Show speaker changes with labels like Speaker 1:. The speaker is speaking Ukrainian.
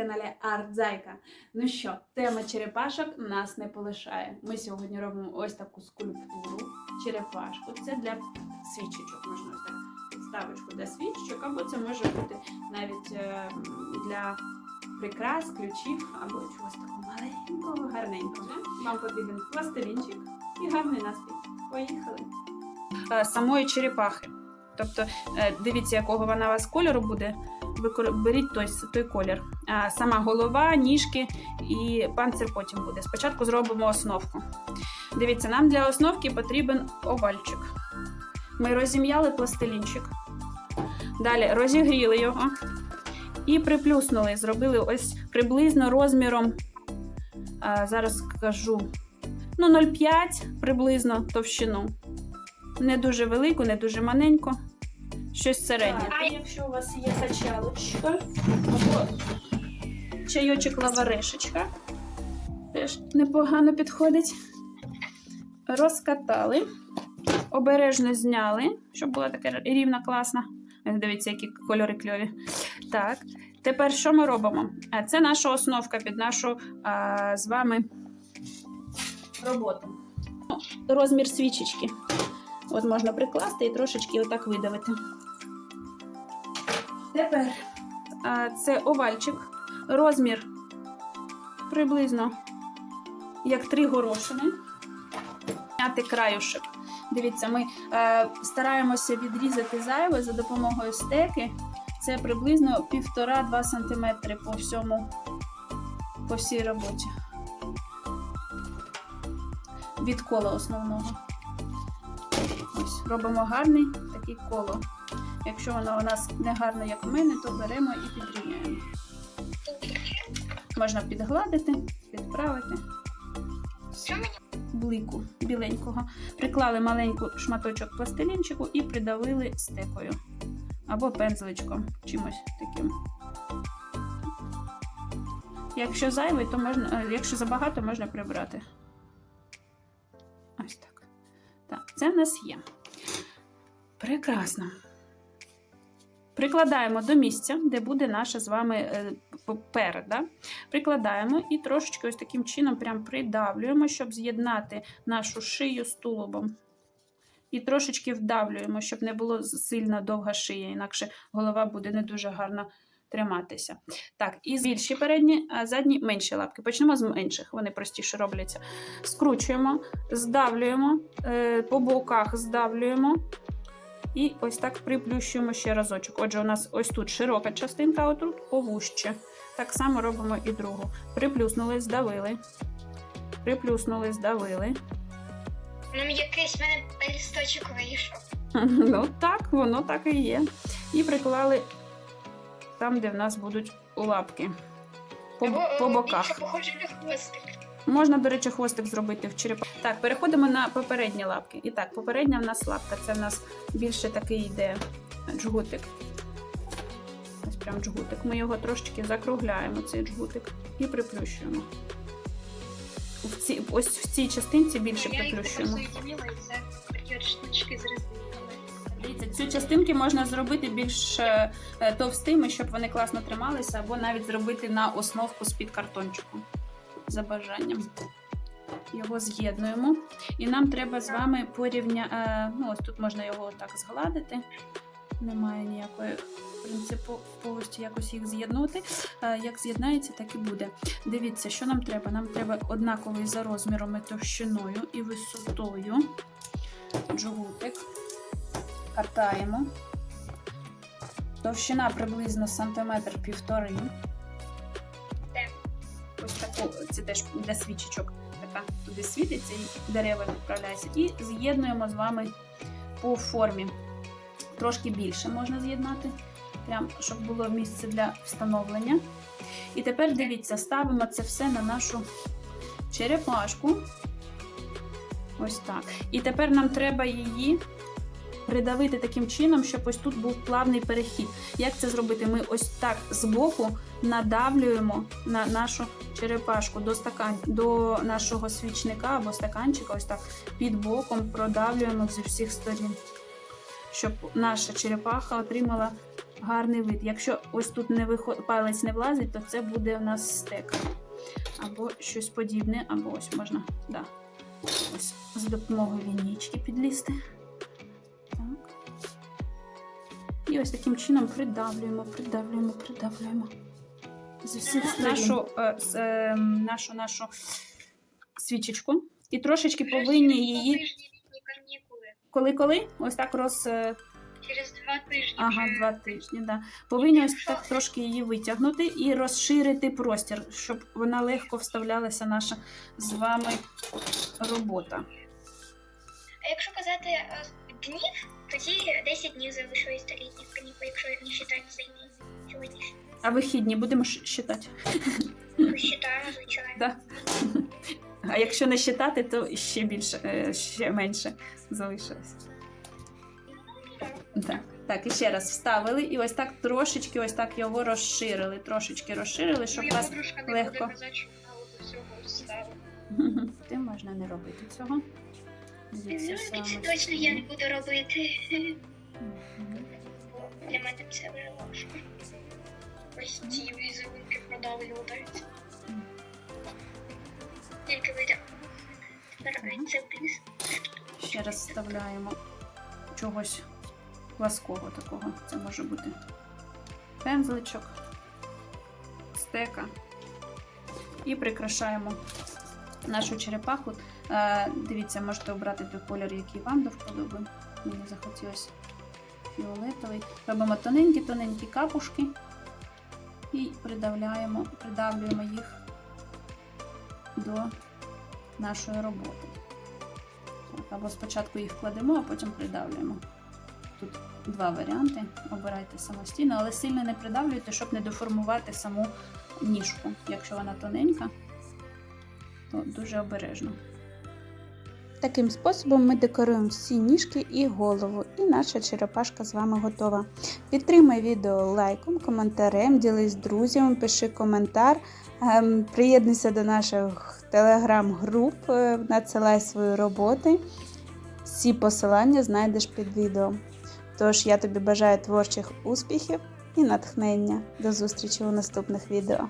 Speaker 1: каналі Артзайка. Ну що, тема черепашок нас не полишає. Ми сьогодні робимо ось таку скульптуру, черепашку. Це для свічечок, можна так підставочку для свічечок, або це може бути навіть е, для прикрас, ключів, або чогось такого маленького, гарненького. Вам потрібен пластилінчик і гарний настрій. Поїхали! Е, Самої черепахи. Тобто, е, дивіться, якого вона у вас кольору буде. Беріть той, той колір. Сама голова, ніжки і панцир потім буде. Спочатку зробимо основку. Дивіться, нам для основки потрібен овальчик. Ми розім'яли пластилінчик. Далі розігріли його і приплюснули. Зробили ось приблизно розміром. Зараз скажу. Ну, 0,5 приблизно товщину. Не дуже велику, не дуже маленьку. Щось середнє. А якщо у вас є качалочка або чайочок лаварешечка, теж непогано підходить. Розкатали, обережно зняли, щоб була така рівна, класна. Дивіться, які кольори кльові. Так, тепер що ми робимо? Це наша основка під нашу а, з вами роботу. Розмір свічечки. От можна прикласти і трошечки отак видавити. Тепер це овальчик, розмір приблизно як три горошини. Зняти краюшок. Дивіться, ми е, стараємося відрізати зайве за допомогою стеки. Це приблизно 1,5-2 см по всьому, по всій роботі. Від кола основного. Ось, робимо гарний такий коло. Якщо воно у нас не гарне, як у мене, то беремо і підрівняємо. Можна підгладити, підправити. Блику біленького. Приклали маленьку шматочок пластилінчику і придавили стекою. Або пензличком, чимось таким. Якщо зайвий, то можна, е, якщо забагато, можна прибрати. Ось так. Так, це в нас є. Прекрасно. Прикладаємо до місця, де буде наша з вами е, перед. Да? Прикладаємо і трошечки ось таким чином прям придавлюємо, щоб з'єднати нашу шию з тулубом. І трошечки вдавлюємо, щоб не було сильно довга шия, інакше голова буде не дуже гарно триматися. Так, і більші передні, а задні менші лапки. Почнемо з менших, вони простіше робляться. Скручуємо, здавлюємо, е, по боках здавлюємо. І ось так приплющуємо ще разочок. Отже, у нас ось тут широка частинка, а отут повужче. Так само робимо і другу. Приплюснули, здавили. Приплюснули, здавили.
Speaker 2: Ну, якийсь в мене лісточок вийшов.
Speaker 1: Ну так, воно так і є. І приклали там, де в нас будуть лапки. По,
Speaker 2: Або,
Speaker 1: по
Speaker 2: е,
Speaker 1: боках.
Speaker 2: Більше похоже на хвостик.
Speaker 1: Можна, до речі, хвостик зробити в черепа. Так, переходимо на попередні лапки. І так, попередня в нас лапка. Це в нас більше такий йде джгутик. Ось прям джгутик. Ми його трошечки закругляємо, цей джгутик, і приплющуємо. В ці, ось в цій частинці більше приплющуємо. Дивіться, цю частинки можна зробити більш е, е, товстими, щоб вони класно трималися, або навіть зробити на основку з-під картончику. За бажанням. Його з'єднуємо. І нам треба з вами порівня. е, Ну, ось тут можна його так згладити. Немає ніякої принциповості якось їх з'єднути. Е, Як з'єднається, так і буде. Дивіться, що нам треба. Нам треба однаковий за розміром і товщиною і висотою. Джгутик катаємо. Товщина приблизно сантиметр півтори. Теж для свічечок. Така туди світиться і дерева відправляються. І з'єднуємо з вами по формі. Трошки більше можна з'єднати, прям, щоб було місце для встановлення. І тепер дивіться, ставимо це все на нашу черепашку. Ось так. І тепер нам треба її придавити таким чином, щоб ось тут був плавний перехід. Як це зробити? Ми ось так збоку надавлюємо на нашу черепашку до стакан, до нашого свічника або стаканчика, ось так під боком продавлюємо зі всіх сторін, щоб наша черепаха отримала гарний вид. Якщо ось тут не виход... палець не влазить, то це буде у нас стек. Або щось подібне, або ось можна да. ось, з допомогою лінійки підлізти. І ось таким чином придавлюємо, придавлюємо, придавлюємо. З усіх нашу, е, е, нашу, нашу свічечку. І трошечки повинні її.
Speaker 2: Тижні канікули.
Speaker 1: Коли-коли? Ось так роз. е,
Speaker 2: Через два тижні.
Speaker 1: Ага, два тижні, да. Повинні ось так трошки її витягнути і розширити простір, щоб вона легко вставлялася наша з вами робота.
Speaker 2: А якщо казати е, днів, тоді 10 днів залишилось до літніх канікул, якщо не вважати цей день сьогоднішній.
Speaker 1: А вихідні будемо считати.
Speaker 2: Посчитаємо, звичайно.
Speaker 1: Да. А якщо не считати, то ще більше, е, ще менше залишилось. Так. Так, і ще раз вставили, і ось так трошечки, ось так його розширили. Трошечки розширили, щоб
Speaker 2: Моя
Speaker 1: вас
Speaker 2: подружка не
Speaker 1: легко.
Speaker 2: казати, що вона от цього
Speaker 1: Ти можна не робити цього. Дивіться,
Speaker 2: Ну,
Speaker 1: саме
Speaker 2: це точно я не буду робити. Для мене це вже важко. Ось ці візерунки продавлюваються. Тільки. Тепер це вниз.
Speaker 1: Ще раз вставляємо чогось плаского такого. Це може бути пензличок, стека. І прикрашаємо нашу черепаху. Е, Дивіться, можете обрати той колір, який вам до вподоби. Мені захотілося фіолетовий. Робимо тоненькі-тоненькі капушки і придавляємо, придавлюємо їх до нашої роботи. Так, Або спочатку їх кладемо, а потім придавлюємо. Тут два варіанти. Обирайте самостійно, але сильно не придавлюйте, щоб не деформувати саму ніжку. Якщо вона тоненька, то дуже обережно. Таким способом ми декоруємо всі ніжки і голову, і наша черепашка з вами готова. Підтримай відео лайком, коментарем, ділись з друзями, пиши коментар, ем, приєднуйся до наших телеграм-груп, е, надсилай свої роботи. Всі посилання знайдеш під відео. Тож я тобі бажаю творчих успіхів і натхнення. До зустрічі у наступних відео.